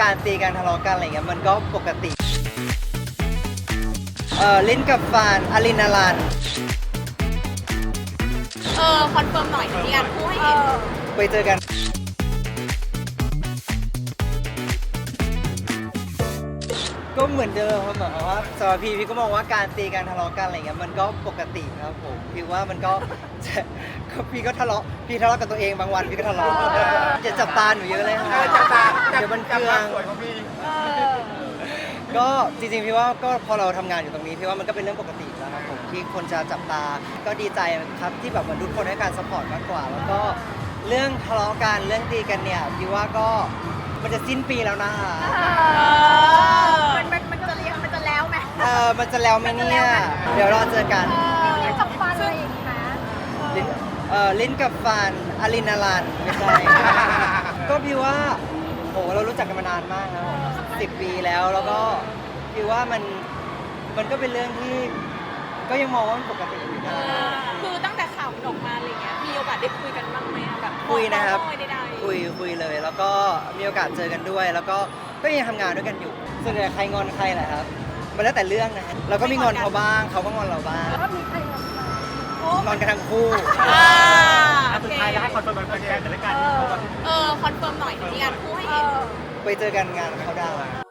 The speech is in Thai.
การตีการทะเลาะกันอะไรเงี้ยมันก็ปกติ เออลิ้นกับฟันอะลินาลันเออคอนเฟิร์มหน่อยมีงานคู่ให้เห็นไปเจอกัน ก็เหมือนเดิมครับเหมือนกับว่าสำหรับพี่พี่ก็มองว่าการตีการทะเลาะกันอะไรเงี้ยมันก็ปกติครับผมพี่ว่ามันก็ก็พี่ก็ทะเลาะพี่ทะเลาะกับตัวเองบางวันพี่ก็ทะเลาะอย่าจับตาหนูเยอะเลยค่ะจับตาเดี๋ยวมันเคจับรื่อตางสวยของพี่ก็จริงๆพี่ว่าก็พอเราทำงานอยู่ตรงนี้พี่ว่ามันก็เป็นเรื่องปกติแล้วครับผมที่คนจะจับตาก็ดีใจครับที่แบบเหมือนทุกคนให้การสปอร์ตมากกว่า แล้วก็เรื่องทะเลาะกันเรื่องตีกันเนี่ยพี่ว่าก็มันจะสิ้นปีแล้วนะคะมันมันมันจะเรียงมันจะแล้วไหมเออมันจะแล้วไหมเนี่ยเดี๋ยวรอเจอกันกับฟันอะไรอย่างนี้นะลิ้นเออลิ้นกับฟันอะลินาลันไม่ใช่ จักกันมานานมากนะสิบปีแล้วแล้วก็พี่ว่ามันมันก็เป็นเรื่องที่ ก็ยังมองว่ามันปกติอยู่นะคือตั้งแต่ข่าวมันออกมาอะไรเงี้ยมีโอกาสได้คุยกันบ้างไหมอะแบบคุยนะครับอยใดๆคุยคุยเลยแล้วก็มีโอกาสเจอกันด้วย แล้วก็ก็ยังทำงานด้วยกันอยู่ส่วนใหญ่ใครงอนใครแหละครับ มันแล้วแต่เรื่องนะฮะเราก็มีงอนเขาบ้างเขาก็งอนเราบ้างแล้วก็มีใครงอนใครโอ้งอนกันทั้งคู่อ่าอะสุดท้ายแล้วให้คอนเฟิร์มแฟนๆแต่ละกันเพราะว่าเออคอนเฟิร์มหน่อยมีงานคู่ให้เห็น ไปเจอกันงานเขาดาวน์